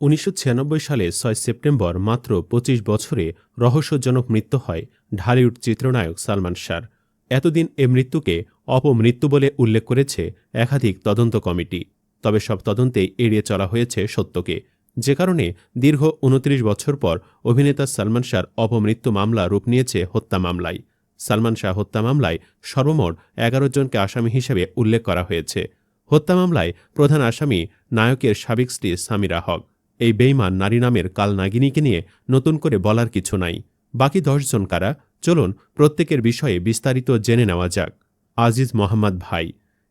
উনিশশো ছিয়ানব্বই সালে ছয় সেপ্টেম্বর মাত্র ২৫ বছরে রহস্যজনক মৃত্যু হয় ঢালিউড চিত্রনায়ক সালমান শাহর। এতদিন এ মৃত্যুকে অপমৃত্যু বলে উল্লেখ করেছে একাধিক তদন্ত কমিটি। তবে সব তদন্তেই এড়িয়ে চলা হয়েছে সত্যকে। যে কারণে দীর্ঘ উনত্রিশ বছর পর অভিনেতা সালমান শাহর অপমৃত্যু মামলা রূপ নিয়েছে হত্যা মামলায়। সালমান শাহ হত্যা মামলায় সর্বমোট এগারো জনকে আসামি হিসেবে উল্লেখ করা হয়েছে। হত্যা মামলায় প্রধান আসামি নায়কের সাবেক স্ত্রী সামিরা হক। এই বেইমান নারী নামের কাল নাগিনীকে নিয়ে নতুন করে বলার কিছু নাই। বাকি দশজন কারা? চলুন প্রত্যেকের বিষয়ে বিস্তারিত জেনে নেওয়া যাক। আজিজ মোহাম্মদ ভাই,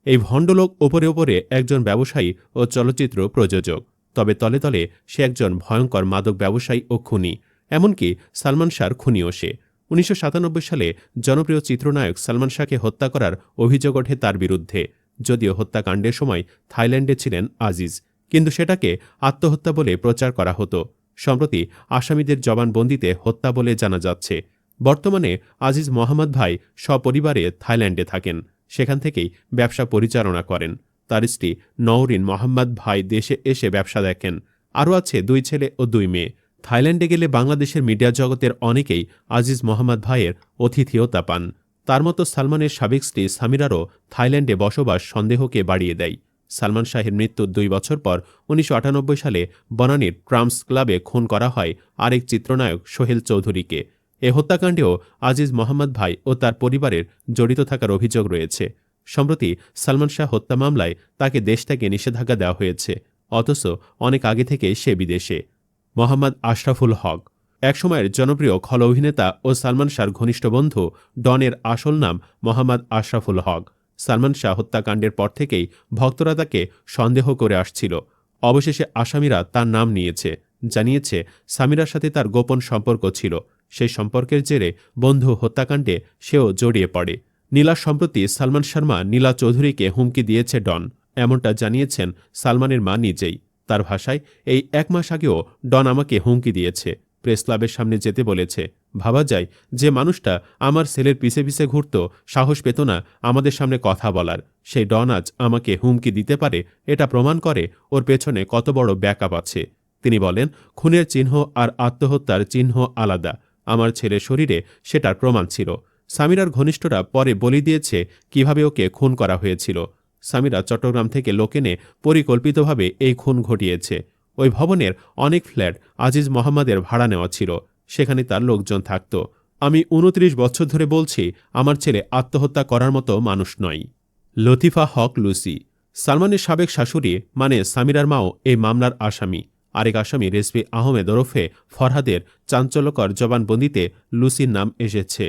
এই ভণ্ডলোক ওপরে ওপরে একজন ব্যবসায়ী ও চলচ্চিত্র প্রযোজক। তবে তলে তলে সে একজন ভয়ঙ্কর মাদক ব্যবসায়ী ও খুনি। এমনকি সালমান শাহর খুনিও সে। উনিশশো সাতানব্বই সালে জনপ্রিয় চিত্রনায়ক সালমান শাহকে হত্যা করার অভিযোগ ওঠে তার বিরুদ্ধে। যদিও হত্যাকাণ্ডের সময় থাইল্যান্ডে ছিলেন আজিজ। কিন্তু সেটাকে আত্মহত্যা বলে প্রচার করা হতো। সম্প্রতি আসামিদের জবানবন্দিতে হত্যা বলে জানা যাচ্ছে। বর্তমানে আজিজ মোহাম্মদ ভাই সপরিবারে থাইল্যান্ডে থাকেন। সেখান থেকেই ব্যবসা পরিচালনা করেন। তার স্ত্রী নওরিন মোহাম্মদ ভাই দেশে এসে ব্যবসা দেখেন। আরও আছে দুই ছেলে ও দুই মেয়ে। থাইল্যান্ডে গেলে বাংলাদেশের মিডিয়া জগতের অনেকেই আজিজ মোহাম্মদ ভাইয়ের অতিথিয়তা পান। তার মতো সালমানের সাবেক স্ত্রী সামিরারও থাইল্যান্ডে বসবাস সন্দেহকে বাড়িয়ে দেয়। সালমান শাহের মৃত্যুর দুই বছর পর উনিশশো আটানব্বই সালে বনানীর ট্রাম্পস ক্লাবে খুন করা হয় আরেক চিত্রনায়ক সোহেল চৌধুরীকে। এ হত্যাকাণ্ডেও আজিজ মোহাম্মদ ভাই ও তার পরিবারের জড়িত থাকার অভিযোগ রয়েছে। সম্প্রতি সালমান শাহ হত্যা মামলায় তাকে দেশ থেকে নিষেধাজ্ঞা দেওয়া হয়েছে, অথচ অনেক আগে থেকে সে বিদেশে। মোহাম্মদ আশরাফুল হক। একসময়ের জনপ্রিয় খল অভিনেতা ও সালমান শাহর ঘনিষ্ঠ বন্ধু ডনের আসল নাম মোহাম্মদ আশরাফুল হক। সালমান শাহ হত্যাকাণ্ডের পর থেকেই ভক্তরা তাকে সন্দেহ করে আসছিল। অবশেষে আসামিরা তার নাম নিয়েছে। জানিয়েছে, সামিরার সাথে তার গোপন সম্পর্ক ছিল। সেই সম্পর্কের জেরে বন্ধু হত্যাকাণ্ডে সেও জড়িয়ে পড়ে। নীলা সম্প্রতি সালমান শর্মা নীলা চৌধুরীকে হুমকি দিয়েছে ডন। এমনটা জানিয়েছেন সালমানের মা নিজেই। তার ভাষায়, এই এক মাস আগেও ডন আমাকে হুমকি দিয়েছে। প্রেস ক্লাবের সামনে যেতে বলেছে। ভাবা যায় যে মানুষটা আমার ছেলের পিছে পিছে ঘুরত, সাহস পেত না আমাদের সামনে কথা বলার। সেই ডন আজ আমাকে হুমকি দিতে পারে, এটা প্রমাণ করে ওর পেছনে কত বড় ব্যাকআপ আছে। তিনি বলেন, খুনের চিহ্ন আর আত্মহত্যার চিহ্ন আলাদা। আমার ছেলের শরীরে সেটার প্রমাণ ছিল। সামিরার ঘনিষ্ঠরা পরে বলি দিয়েছে কীভাবে ওকে খুন করা হয়েছিল। সামিরা চট্টগ্রাম থেকে লোকেনে পরিকল্পিতভাবে এই খুন ঘটিয়েছে। ওই ভবনের অনেক ফ্ল্যাট আজিজ মোহাম্মদের ভাড়া নেওয়া ছিল। সেখানে তার লোকজন থাকত। আমি উনত্রিশ বছর ধরে বলছি, আমার ছেলে আত্মহত্যা করার মতো মানুষ নয়। লতিফা হক লুসি। সালমানের সাবেক শাশুড়ি মানে সামিরার মাও এই মামলার আসামি। আরেক আসামি রেসবি আহমেদ ওরফে ফরহাদের চাঞ্চল্যকর জবানবন্দিতে লুসির নাম এসেছে।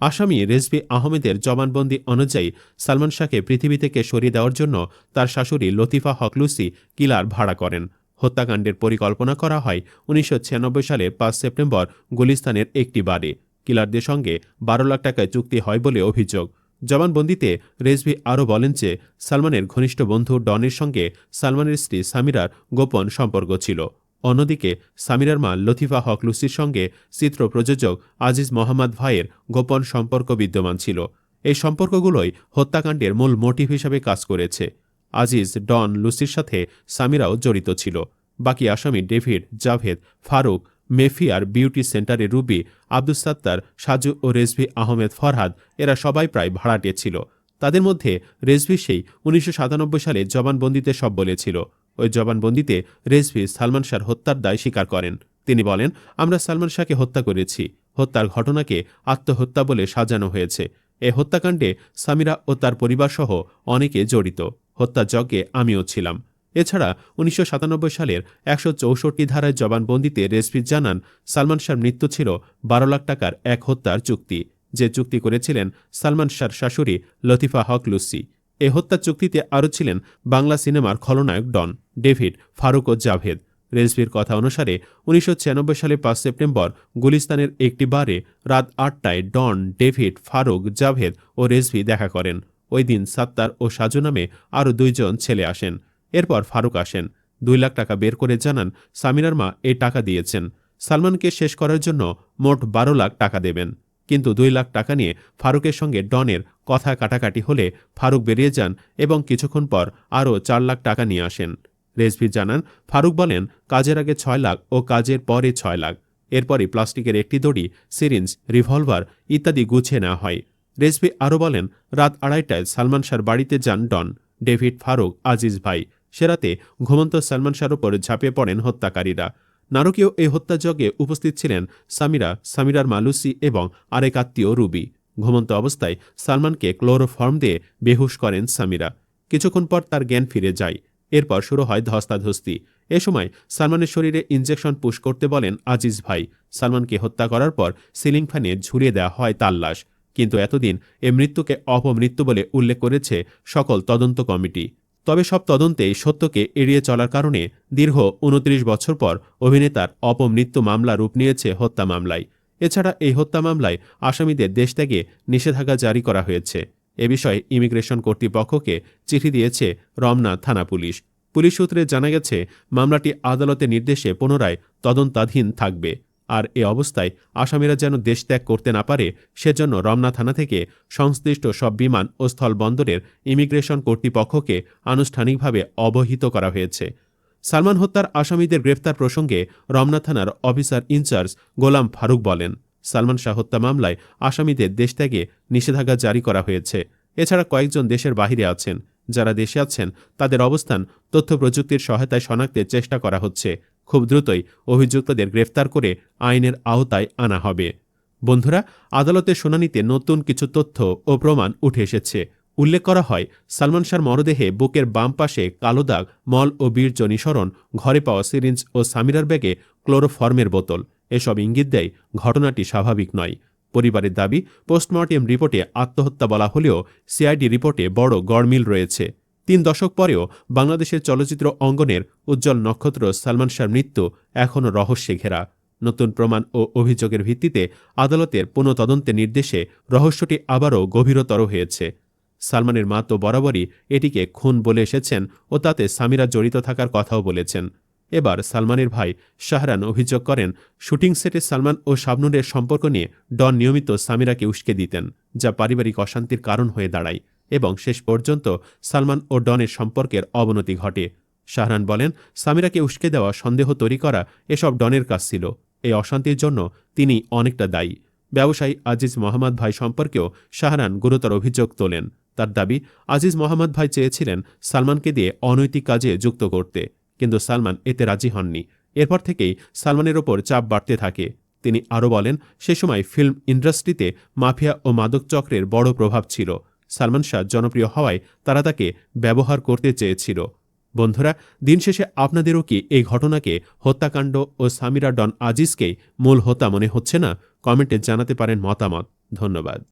আসামি রেজবি আহমেদের জবানবন্দি অনুযায়ী সালমান শাহকে পৃথিবী থেকে সরিয়ে দেওয়ার জন্য তার শাশুড়ি লতিফা হকলুসি কিলার ভাড়া করেন। হত্যাকাণ্ডের পরিকল্পনা করা হয়। উনিশশো সালের পাঁচ সেপ্টেম্বর গুলিস্তানের একটি বারে কিলারদের সঙ্গে বারো লাখ টাকায় চুক্তি হয় বলে অভিযোগ। জবানবন্দিতে রেজভি আরও বলেন যে, সালমানের ঘনিষ্ঠ বন্ধু ডনের সঙ্গে সালমানের স্ত্রী সামিরার গোপন সম্পর্ক ছিল। অন্যদিকে, সামিরার মা লতিফা হক লুসির সঙ্গে চিত্র প্রযোজক আজিজ মোহাম্মদ ভাইয়ের গোপন সম্পর্ক বিদ্যমান ছিল। এই সম্পর্কগুলোই হত্যাকাণ্ডের মূল মোটিভ হিসাবে কাজ করেছে। আজিজ, ডন, লুসির সাথে সামিরাও জড়িত ছিল। বাকি আসামি David, Javed, Farooq Mayfair beauty সেন্টারে রুবি, আব্দুস সাত্তার, সাজু ও রেজভি আহমেদ ফরহাদ, এরা সবাই প্রায় ভাড়াটে ছিল। তাদের মধ্যে রেজভি সেই উনিশশো সাতানব্বই সালে জবানবন্দিতে সব বলেছিল। ওই জবানবন্দিতে রেজভি সালমান শাহর হত্যার দায় স্বীকার করেন। তিনি বলেন, আমরা সালমান শাহকে হত্যা করেছি। হত্যার ঘটনাকে আত্মহত্যা বলে সাজানো হয়েছে। এ হত্যাকাণ্ডে সামিরা ও তার পরিবারসহ অনেকে জড়িত। হত্যাযজ্ঞে আমিও ছিলাম। এছাড়া উনিশশো সাতানব্বই সালের একশো চৌষট্টি ধারায় জবানবন্দিতে রেজভি জানান, সালমান শাহর মৃত্যু ছিল বারো লাখ টাকার এক হত্যার চুক্তি। যে চুক্তি করেছিলেন সালমান শাহর শাশুড়ি লতিফা হক লুসি। এ হত্যা চুক্তিতে আরও ছিলেন বাংলা সিনেমার খলনায়ক ডন, ডেভিড ফারুক ও জাভেদ। রেজভির কথা অনুসারে উনিশশো সালে পাঁচ সেপ্টেম্বর গুলিস্তানের একটি বারে রাত আটটায় ডন, ডেভিড, ফারুক, জাভেদ ও রেজভি দেখা করেন। ওই দিন সাত্তার ও সাজু নামে আরও দুইজন ছেলে আসেন। এরপর ফারুক আসেন। দুই লাখ টাকা বের করে জানান সামিনার মা এই টাকা দিয়েছেন। সালমানকে শেষ করার জন্য মোট বারো লাখ টাকা দেবেন। কিন্তু দুই লাখ টাকা নিয়ে ফারুকের সঙ্গে ডনের কথা কাটাকাটি হলে ফারুক বেরিয়ে যান এবং কিছুক্ষণ পর আরও চার লাখ টাকা নিয়ে আসেন। রেজভি জানান, ফারুক বলেন, কাজের আগে ছয় লাখ ও কাজের পরে ছয় লাখ। এরপরই প্লাস্টিকের একটি দড়ি, সিরিঞ্জ, রিভলভার ইত্যাদি গুছিয়ে নেওয়া হয়। রেজভি আরও বলেন, রাত আড়াইটায় সালমান শাহর বাড়িতে যান ডন। ডেভিড ফারুক, আজিজ ভাই। সেরাতে ঘুমন্ত সালমান শাহর উপর ঝাঁপিয়ে পড়েন হত্যাকারীরা। নারকীয় এই হত্যাযজ্ঞে উপস্থিত ছিলেন সামিরা, সামিরার মালুসি এবং আরেক আত্মীয় রুবি। ঘুমন্ত অবস্থায় সালমানকে ক্লোরোফর্ম দিয়ে বেহুশ করেন সামিরা। কিছুক্ষণ পর তার জ্ঞান ফিরে যায়। এরপর শুরু হয় ধস্তাধস্তি। এ সময় সালমানের শরীরে ইনজেকশন পুশ করতে বলেন আজিজ ভাই। সালমানকে হত্যা করার পর সিলিং ফ্যানে ঝুলিয়ে দেওয়া হয় তার লাশ। কিন্তু এতদিন এ মৃত্যুকে অপমৃত্যু বলে উল্লেখ করেছে সকল তদন্ত কমিটি। তবে সব তদন্তে সত্যকে এড়িয়ে চলার কারণে দীর্ঘ উনত্রিশ বছর পর অভিনেতার অপমৃত্যু মামলা রূপ নিয়েছে হত্যা মামলায়। এছাড়া এই হত্যা মামলায় আসামিদের দেশ থেকে নিষেধাজ্ঞা জারি করা হয়েছে। এ বিষয়ে ইমিগ্রেশন কর্তৃপক্ষকে চিঠি দিয়েছে রমনা থানা পুলিশ। পুলিশ সূত্রে জানা গেছে, মামলাটি আদালতের নির্দেশে পুনরায় তদন্তাধীন থাকবে। আর এ অবস্থায় আসামিরা যেন দেশ ত্যাগ করতে না পারে, সেজন্য রমনা থানা থেকে সংশ্লিষ্ট সব বিমান ও স্থলবন্দরের ইমিগ্রেশন কর্তৃপক্ষকে আনুষ্ঠানিকভাবে অবহিত করা হয়েছে। সালমান হত্যার আসামিদের গ্রেফতার প্রসঙ্গে রমনা থানার অফিসার ইনচার্জ গোলাম ফারুক বলেন, সালমান শাহ হত্যা মামলায় আসামিদের দেশ ত্যাগে নিষেধাজ্ঞা জারি করা হয়েছে। এছাড়া কয়েকজন দেশের বাহিরে আছেন। যারা দেশে আছেন, তাদের অবস্থান, তথ্য প্রযুক্তির সহায়তায় শনাক্তের চেষ্টা করা হচ্ছে। খুব দ্রুতই অভিযুক্তদের গ্রেফতার করে আইনের আওতায় আনা হবে। বন্ধুরা আদালতের শুনানিতে নতুন কিছু তথ্য ও প্রমাণ উঠে এসেছে। উল্লেখ করা হয়, সালমান শাহর মরদেহে বুকের বাম পাশে কালো দাগ, মল ও বীর্য নিঃসরণ, ঘরে পাওয়া সিরিঞ্জ ও সামিরার ব্যাগে ক্লোরোফর্মের বোতল। এসব ইঙ্গিত দেয়, ঘটনাটি স্বাভাবিক নয়। পরিবারের দাবি, পোস্টমর্টেম রিপোর্টে আত্মহত্যা বলা হলেও সিআইডি রিপোর্টে বড় গড়মিল রয়েছে। তিন দশক পরেও বাংলাদেশের চলচ্চিত্র অঙ্গনের উজ্জ্বল নক্ষত্র সালমান শাহর মৃত্যু এখনও রহস্যে ঘেরা। নতুন প্রমাণ ও অভিযোগের ভিত্তিতে আদালতের পুনঃতদন্তের নির্দেশে রহস্যটি আবারও গভীরতর হয়েছে। সালমানের মা তো বরাবরই এটিকে খুন বলে এসেছেন ও তাতে সামিরা জড়িত থাকার কথাও বলেছেন। এবার সালমানের ভাই শাহরান অভিযোগ করেন, শুটিং সেটে সালমান ও শাবনুরের সম্পর্ক নিয়ে ডন নিয়মিত সামিরাকে উস্কে দিতেন, যা পারিবারিক অশান্তির কারণ হয়ে দাঁড়ায়। এবং শেষ পর্যন্ত সালমান ও ডনের সম্পর্কের অবনতি ঘটে। শাহরান বলেন, সামিরাকে উস্কে দেওয়া, সন্দেহ তৈরি করা এসব ডনের কাজ ছিল। এই অশান্তির জন্য তিনি অনেকটা দায়ী। ব্যবসায়ী আজিজ মোহাম্মদ ভাই সম্পর্কেও শাহরান গুরুতর অভিযোগ তোলেন। তার দাবি, আজিজ মোহাম্মদ ভাই চেয়েছিলেন সালমানকে দিয়ে অনৈতিক কাজে যুক্ত করতে, কিন্তু সালমান এতে রাজি হননি। এরপর থেকেই সালমানের ওপর চাপ বাড়তে থাকে। তিনি আরও বলেন, সে সময় ফিল্ম ইন্ডাস্ট্রিতে মাফিয়া ও মাদক চক্রের বড় প্রভাব ছিল। সালমান শাহ জনপ্রিয় হওয়ায় তারা তাকে ব্যবহার করতে চেয়েছিল। বন্ধুরা, দিন শেষে আপনাদেরও কি এই ঘটনাকে হত্যাকাণ্ড ও সামিরা ডন আজিজকেই মূল হত্যা মনে হচ্ছে না? কমেন্টে জানাতে পারেন মতামত। ধন্যবাদ।